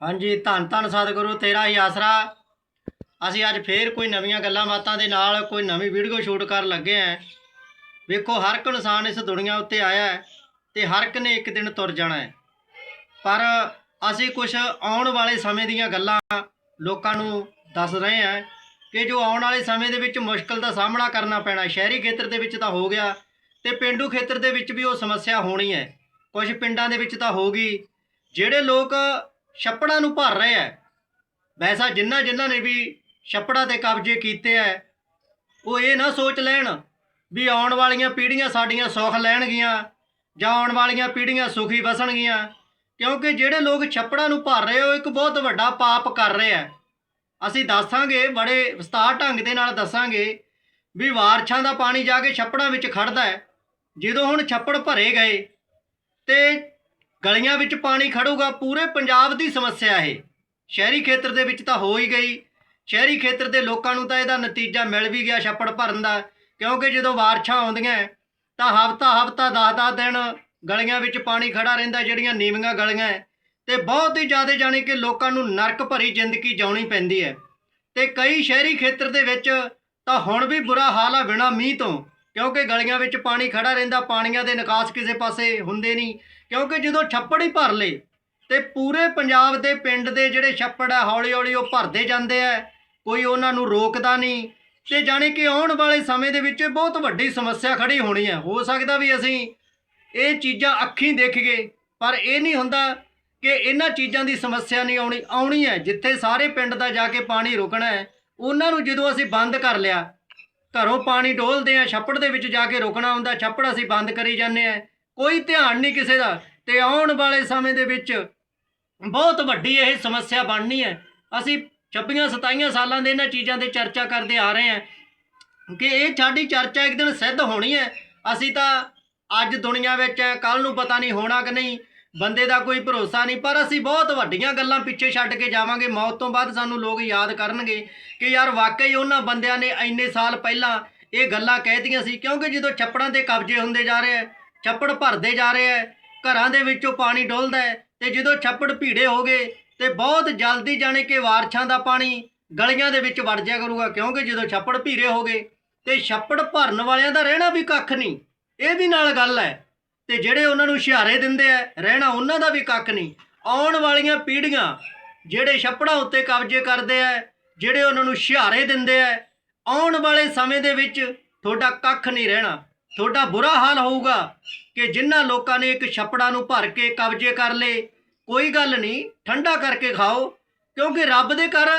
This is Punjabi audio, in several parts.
ਹਾਂਜੀ, ਧੰਨ ਧੰਨ ਸਤਿਗੁਰੂ, ਤੇਰਾ ਹੀ ਆਸਰਾ। ਅਸੀਂ ਅੱਜ ਫੇਰ ਕੋਈ ਨਵੀਆਂ ਗੱਲਾਂ ਬਾਤਾਂ ਦੇ ਨਾਲ ਕੋਈ ਨਵੀਂ ਵੀਡੀਓ ਸ਼ੂਟ ਕਰਨ ਲੱਗੇ ਆਂ ਵੇਖੋ, ਹਰ ਇੱਕ ਇਨਸਾਨ ਇਸ ਦੁਨੀਆ ਉੱਤੇ ਆਇਆ ਹੈ ਤੇ ਹਰ ਇੱਕ ਨੇ ਇੱਕ ਦਿਨ ਤੁਰ ਜਾਣਾ ਹੈ। ਪਰ ਅਸੀਂ ਕੁਝ ਆਉਣ ਵਾਲੇ ਸਮੇਂ ਦੀਆਂ ਗੱਲਾਂ ਲੋਕਾਂ ਨੂੰ ਦੱਸ ਰਹੇ ਹਾਂ ਕਿ ਜੋ ਆਉਣ ਵਾਲੇ ਸਮੇਂ ਦੇ ਵਿੱਚ ਮੁਸ਼ਕਲ ਦਾ ਸਾਹਮਣਾ ਕਰਨਾ ਪੈਣਾ, ਸ਼ਹਿਰੀ ਖੇਤਰ ਦੇ ਵਿੱਚ ਤਾਂ ਹੋ ਗਿਆ ਤੇ ਪਿੰਡੂ ਖੇਤਰ ਦੇ ਵਿੱਚ ਵੀ ਉਹ ਸਮੱਸਿਆ ਹੋਣੀ ਹੈ। ਕੁਝ ਪਿੰਡਾਂ ਦੇ ਵਿੱਚ ਤਾਂ ਹੋਗੀ ਜਿਹੜੇ ਲੋਕ ਛੱਪੜਾਂ ਨੂੰ ਭਰ ਰਹੇ ਹੈ ਵੈਸਾ ਜਿਨ੍ਹਾਂ ਜਿਨ੍ਹਾਂ ਨੇ ਵੀ ਛੱਪੜਾਂ ਤੇ ਕਬਜ਼ੇ ਕੀਤੇ ਹੈ ਉਹ ਇਹ ਨਾ ਸੋਚ ਲੈਣ ਵੀ ਆਉਣ ਵਾਲੀਆਂ ਪੀੜ੍ਹੀਆਂ ਸਾਡੀਆਂ ਸੁੱਖ ਲੈਣਗੀਆਂ ਜਾਂ ਆਉਣ ਵਾਲੀਆਂ ਪੀੜ੍ਹੀਆਂ ਸੁਖੀ ਵਸਣਗੀਆਂ, ਕਿਉਂਕਿ ਜਿਹੜੇ ਲੋਕ ਛੱਪੜਾਂ ਨੂੰ ਭਰ ਰਹੇ ਹੋ ਇੱਕ ਬਹੁਤ ਵੱਡਾ ਪਾਪ ਕਰ ਰਹੇ ਹੈ ਅਸੀਂ ਦੱਸਾਂਗੇ, ਬੜੇ ਵਿਸਤਾਰ ਢੰਗ ਦੇ ਨਾਲ ਦੱਸਾਂਗੇ ਵੀ ਵਾਰਛਾਂ ਦਾ ਪਾਣੀ ਜਾ ਕੇ ਛੱਪੜਾਂ ਵਿੱਚ ਖੜਦਾ ਹੈ ਜਦੋਂ ਹੁਣ ਛੱਪੜ ਭਰੇ ਗਏ ਤੇ ਗਲੀਆਂ ਵਿੱਚ ਪਾਣੀ ਖੜੂਗਾ, ਪੂਰੇ ਪੰਜਾਬ ਦੀ ਸਮੱਸਿਆ ਇਹ। ਸ਼ਹਿਰੀ ਖੇਤਰ ਦੇ ਵਿੱਚ ਤਾਂ ਹੋ ਹੀ ਗਈ। ਸ਼ਹਿਰੀ ਖੇਤਰ ਦੇ ਲੋਕਾਂ ਨੂੰ ਤਾਂ ਇਹਦਾ ਨਤੀਜਾ ਮਿਲ ਵੀ ਗਿਆ ਛੱਪੜ ਭਰਨ ਦਾ, ਕਿਉਂਕਿ ਜਦੋਂ ਬਾਰਿਸ਼ਾਂ ਆਉਂਦੀਆਂ, ਤਾਂ ਹਫਤਾ ਹਫਤਾ 10-10 ਦਿਨ ਗਲੀਆਂ ਵਿੱਚ ਪਾਣੀ ਖੜਾ ਰਹਿੰਦਾ, ਜਿਹੜੀਆਂ ਨੀਵੀਆਂ ਗਲੀਆਂ ਹੈ ਤੇ ਬਹੁਤ ਹੀ ਜ਼ਿਆਦਾ ਜਾਣੀ ਕਿ ਲੋਕਾਂ ਨੂੰ ਨਰਕ ਭਰੀ ਜ਼ਿੰਦਗੀ ਜਿਉਣੀ ਪੈਂਦੀ ਹੈ ਤੇ ਕਈ ਸ਼ਹਿਰੀ ਖੇਤਰ ਦੇ ਵਿੱਚ ਤਾਂ ਹੁਣ ਵੀ ਬੁਰਾ ਹਾਲ ਆ ਬਿਨਾਂ ਮੀਂਹ ਤੋਂ, ਕਿਉਂਕਿ ਗਲੀਆਂ ਵਿੱਚ ਪਾਣੀ ਖੜਾ ਰਹਿੰਦਾ, ਪਾਣੀਆਂ ਦੇ ਨਿਕਾਸ ਕਿਸੇ ਪਾਸੇ ਹੁੰਦੇ ਨਹੀਂ। ਕਿਉਂਕਿ ਜਦੋਂ ਛੱਪੜ ਹੀ ਭਰ ਲੇ ਤੇ ਪੂਰੇ ਪੰਜਾਬ ਦੇ ਪਿੰਡ ਦੇ ਜਿਹੜੇ ਛੱਪੜ ਆ ਹੌਲੀ ਹੌਲੀ ਉਹ ਭਰਦੇ ਜਾਂਦੇ ਆ, ਕੋਈ ਉਹਨਾਂ ਨੂੰ ਰੋਕਦਾ ਨਹੀਂ ਤੇ ਜਾਣੀ ਕਿ ਆਉਣ ਵਾਲੇ ਸਮੇਂ ਦੇ ਵਿੱਚ ਬਹੁਤ ਵੱਡੀ ਸਮੱਸਿਆ ਖੜੀ ਹੋਣੀ ਹੈ ਹੋ ਸਕਦਾ ਵੀ ਅਸੀਂ ਇਹ ਚੀਜ਼ਾਂ ਅੱਖੀਂ ਦੇਖੀਏ ਪਰ ਇਹ ਨਹੀਂ ਹੁੰਦਾ ਕਿ ਇਹਨਾਂ ਚੀਜ਼ਾਂ ਦੀ ਸਮੱਸਿਆ ਨਹੀਂ ਆਉਣੀ ਆਉਣੀ ਹੈ ਜਿੱਥੇ ਸਾਰੇ ਪਿੰਡ ਦਾ ਜਾ ਕੇ ਪਾਣੀ ਰੁਕਣਾ ਹੈ, ਉਹਨਾਂ ਨੂੰ ਜਦੋਂ ਅਸੀਂ ਬੰਦ ਕਰ ਲਿਆ, ਘਰੋਂ ਪਾਣੀ ਡੋਲਦੇ ਆ, ਛੱਪੜ ਦੇ ਵਿੱਚ ਜਾ ਕੇ ਰੁਕਣਾ ਹੁੰਦਾ, ਛੱਪੜ ਅਸੀਂ ਬੰਦ ਕਰੀ ਜਾਂਦੇ ਆ। ਕੋਈ ਧਿਆਨ ਨਹੀਂ ਕਿਸੇ ਦਾ। ਤੇ ਆਉਣ ਵਾਲੇ ਸਮੇਂ ਦੇ ਵਿੱਚ ਬਹੁਤ ਵੱਡੀ ਇਹ ਸਮੱਸਿਆ ਬਣਨੀ ਹੈ। ਅਸੀਂ 26 27 ਸਾਲਾਂ ਦੇ ਇਹਨਾਂ ਚੀਜ਼ਾਂ ਦੇ ਚਰਚਾ ਕਰਦੇ ਆ ਰਹੇ ਹਾਂ ਕਿ ਇਹ ਸਾਡੀ ਚਰਚਾ ਇੱਕ ਦਿਨ ਸਿੱਧ ਹੋਣੀ ਹੈ। ਅਸੀਂ ਤਾਂ ਅੱਜ ਦੁਨੀਆ ਵਿੱਚ ਕੱਲ ਨੂੰ ਪਤਾ ਨਹੀਂ ਹੋਣਾ ਕਿ ਨਹੀਂ। ਬੰਦੇ ਦਾ ਕੋਈ ਭਰੋਸਾ ਨਹੀਂ, ਪਰ ਅਸੀਂ ਬਹੁਤ ਵੱਡੀਆਂ ਗੱਲਾਂ ਪਿੱਛੇ ਛੱਡ ਕੇ ਜਾਵਾਂਗੇ। ਮੌਤ ਤੋਂ ਬਾਅਦ ਸਾਨੂੰ ਲੋਕ ਯਾਦ ਕਰਨਗੇ ਕਿ ਯਾਰ ਵਾਕਈ ਉਹਨਾਂ ਬੰਦਿਆਂ ਨੇ ਇੰਨੇ ਸਾਲ ਪਹਿਲਾਂ ਇਹ ਗੱਲਾਂ ਕਹਿਤੀਆਂ ਸੀ, ਕਿਉਂਕਿ ਜਦੋਂ ਛੱਪੜਾਂ ਤੇ ਕਬਜ਼ੇ ਹੁੰਦੇ ਜਾ ਰਹੇ ਆ ਛੱਪੜ ਭਰਦੇ ਜਾ ਰਹੇ ਹੈ ਘਰਾਂ ਦੇ ਵਿੱਚੋਂ ਪਾਣੀ ਡੁੱਲਦਾ ਹੈ ਤੇ ਜਦੋਂ ਛੱਪੜ ਭੀੜੇ ਹੋ ਗਏ ਤੇ ਬਹੁਤ ਜਲਦੀ ਜਾਣੇ ਕਿ ਵਾਰਛਾਂ ਦਾ ਪਾਣੀ ਗਲੀਆਂ ਦੇ ਵਿੱਚ ਵੜ ਜਾਇਆ ਕਰੂਗਾ, ਕਿਉਂਕਿ ਜਦੋਂ ਛੱਪੜ ਭੀਰੇ ਹੋ ਗਏ ਤੇ ਛੱਪੜ ਭਰਨ ਵਾਲਿਆਂ ਦਾ ਰਹਿਣਾ ਵੀ ਕੱਖ ਨਹੀਂ, ਇਹ ਵੀ ਨਾਲ ਗੱਲ ਹੈ ਤੇ ਜਿਹੜੇ ਉਹਨਾਂ ਨੂੰ ਇਸ਼ਾਰੇ ਦਿੰਦੇ ਆ ਰਹਿਣਾ ਉਹਨਾਂ ਦਾ ਵੀ ਕੱਖ ਨਹੀਂ। ਆਉਣ ਵਾਲੀਆਂ ਪੀੜ੍ਹੀਆਂ ਜਿਹੜੇ ਛੱਪੜਾਂ ਉੱਤੇ ਕਬਜ਼ੇ ਕਰਦੇ ਆ ਜਿਹੜੇ ਉਹਨਾਂ ਨੂੰ ਇਸ਼ਾਰੇ ਦਿੰਦੇ ਆ ਆਉਣ ਵਾਲੇ ਸਮੇਂ ਦੇ ਵਿੱਚ ਤੁਹਾਡਾ ਕੱਖ ਨਹੀਂ ਰਹਿਣਾ। ਤੁਹਾਡਾ ਬੁਰਾ ਹਾਲ ਹੋਊਗਾ ਕਿ ਜਿਨ੍ਹਾਂ ਲੋਕਾਂ ਨੇ ਇੱਕ ਛੱਪੜਾਂ ਨੂੰ ਭਰ ਕੇ ਕਬਜ਼ੇ ਕਰ ਲਏ। ਕੋਈ ਗੱਲ ਨਹੀਂ, ਠੰਡਾ ਕਰਕੇ ਖਾਓ, ਕਿਉਂਕਿ ਰੱਬ ਦੇ ਘਰ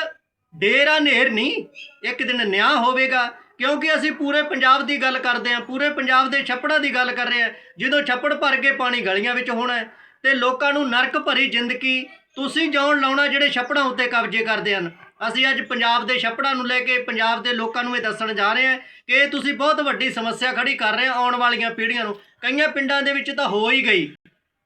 ਡੇਰਾ ਨੇਰ ਨਹੀਂ। ਇੱਕ ਦਿਨ ਨਿਆਂ ਹੋਵੇਗਾ, ਕਿਉਂਕਿ ਅਸੀਂ ਪੂਰੇ ਪੰਜਾਬ ਦੀ ਗੱਲ ਕਰਦੇ ਹਾਂ, ਪੂਰੇ ਪੰਜਾਬ ਦੇ ਛੱਪੜਾਂ ਦੀ ਗੱਲ ਕਰ ਰਹੇ ਹਾਂ। ਜਦੋਂ ਛੱਪੜ ਭਰ ਕੇ ਪਾਣੀ ਗਲੀਆਂ ਵਿੱਚ ਹੋਣਾ ਹੈ, ਤੇ ਲੋਕਾਂ ਨੂੰ ਨਰਕ ਭਰੀ ਜ਼ਿੰਦਗੀ ਤੁਸੀਂ ਜਾਣ ਲਾਉਣਾ ਜਿਹੜੇ ਛੱਪੜਾਂ ਉੱਤੇ ਕਬਜ਼ੇ ਕਰਦੇ ਹਨ। ਅਸੀਂ ਅੱਜ ਪੰਜਾਬ ਦੇ ਛੱਪੜਾਂ ਨੂੰ ਲੈ ਕੇ ਪੰਜਾਬ ਦੇ ਲੋਕਾਂ ਨੂੰ ਇਹ ਦੱਸਣ ਜਾ ਰਹੇ ਹਾਂ ਕਿ ਇਹ ਤੁਸੀਂ ਬਹੁਤ ਵੱਡੀ ਸਮੱਸਿਆ ਖੜੀ ਕਰ ਰਹੇ ਹੋ ਆਉਣ ਵਾਲੀਆਂ ਪੀੜ੍ਹੀਆਂ ਨੂੰ। ਕਈਆਂ ਪਿੰਡਾਂ ਦੇ ਵਿੱਚ ਤਾਂ ਹੋ ਹੀ ਗਈ।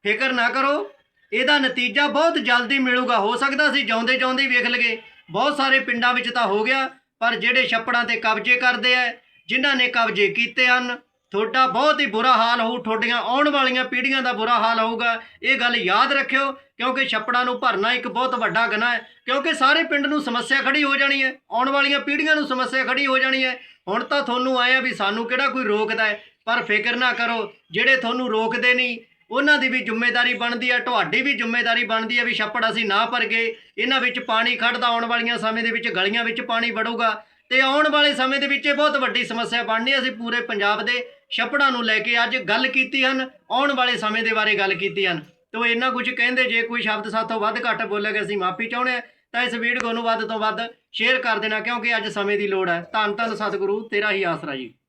ਫਿਕਰ ਨਾ ਕਰੋ, ਇਹਦਾ ਨਤੀਜਾ ਬਹੁਤ ਜਲਦੀ ਮਿਲੂਗਾ। ਹੋ ਸਕਦਾ ਅਸੀਂ ਜਾਉਂਦੇ ਜਾਉਂਦੇ ਹੀ ਵੇਖ ਲਗੇ ਬਹੁਤ ਸਾਰੇ ਪਿੰਡਾਂ ਵਿੱਚ ਤਾਂ ਹੋ ਗਿਆ, ਪਰ ਜਿਹੜੇ ਛੱਪੜਾਂ ਤੇ ਕਬਜ਼ੇ ਕਰਦੇ ਆ, ਜਿਨ੍ਹਾਂ ਨੇ ਕਬਜ਼ੇ ਕੀਤੇ ਹਨ ਤੁਹਾਡਾ ਬਹੁਤ ਹੀ ਬੁਰਾ ਹਾਲ ਹੋਊ, ਤੁਹਾਡੀਆਂ ਆਉਣ ਵਾਲੀਆਂ ਪੀੜ੍ਹੀਆਂ ਦਾ ਬੁਰਾ ਹਾਲ ਹੋਊਗਾ। ਇਹ ਗੱਲ ਯਾਦ ਰੱਖਿਓ, ਕਿਉਂਕਿ ਛੱਪੜਾਂ ਨੂੰ ਭਰਨਾ ਇੱਕ ਬਹੁਤ ਵੱਡਾ ਗੁਨਾਹ ਹੈ, ਕਿਉਂਕਿ ਸਾਰੇ ਪਿੰਡ ਨੂੰ ਸਮੱਸਿਆ ਖੜੀ ਹੋ ਜਾਣੀ ਹੈ, ਆਉਣ ਵਾਲੀਆਂ ਪੀੜ੍ਹੀਆਂ ਨੂੰ ਸਮੱਸਿਆ ਖੜੀ ਹੋ ਜਾਣੀ ਹੈ। ਹੁਣ ਤਾਂ ਤੁਹਾਨੂੰ ਆਇਆ ਵੀ ਸਾਨੂੰ ਕਿਹੜਾ ਕੋਈ ਰੋਕਦਾ ਹੈ, ਪਰ ਫਿਕਰ ਨਾ ਕਰੋ, ਜਿਹੜੇ ਤੁਹਾਨੂੰ ਰੋਕਦੇ ਨਹੀਂ, ਉਹਨਾਂ ਦੀ ਵੀ ਜ਼ਿੰਮੇਵਾਰੀ ਬਣਦੀ ਹੈ, ਤੁਹਾਡੀ ਵੀ ਜ਼ਿੰਮੇਵਾਰੀ ਬਣਦੀ ਹੈ ਵੀ ਛੱਪੜ ਅਸੀਂ ਨਾ ਭਰ ਗਏ, ਇਹਨਾਂ ਵਿੱਚ ਪਾਣੀ ਖੜਦਾ ਆਉਣ ਵਾਲੀਆਂ ਸਮੇਂ ਦੇ ਵਿੱਚ ਗਲੀਆਂ ਵਿੱਚ ਪਾਣੀ ਵੜੂਗਾ। ਤੇ ਆਉਣ ਵਾਲੇ ਸਮੇਂ ਦੇ ਵਿੱਚ ਇਹ ਬਹੁਤ ਵੱਡੀ ਸਮੱਸਿਆ ਬਣਨੀ ਅਸੀਂ ਪੂਰੇ ਪੰਜਾਬ ਦੇ ਛੱਪੜਾਂ ਨੂੰ ਲੈ ਕੇ ਅੱਜ ਗੱਲ ਕੀਤੀ ਹਨ, ਆਉਣ ਵਾਲੇ ਸਮੇਂ ਦੇ ਬਾਰੇ ਗੱਲ ਕੀਤੀ ਹਨ। ਤੋ ਇੰਨਾ ਕੁਝ ਕਹਿੰਦੇ, ਜੇ ਕੋਈ ਸ਼ਬਦ ਸਾਥੋਂ ਵੱਧ ਘੱਟ ਬੋਲੇਗਾ, ਅਸੀਂ ਮਾਫੀ ਚਾਹੁੰਦੇ ਹਾਂ। ਤਾਂ ਇਸ ਵੀਡੀਓ ਨੂੰ ਵੱਧ ਤੋਂ ਵੱਧ ਸ਼ੇਅਰ ਕਰ ਦੇਣਾ, ਕਿਉਂਕਿ ਅੱਜ ਸਮੇਂ ਦੀ ਲੋੜ ਹੈ। ਧੰਨ ਧੰਨ ਸਤਿਗੁਰੂ, ਤੇਰਾ ਹੀ ਆਸਰਾ ਜੀ।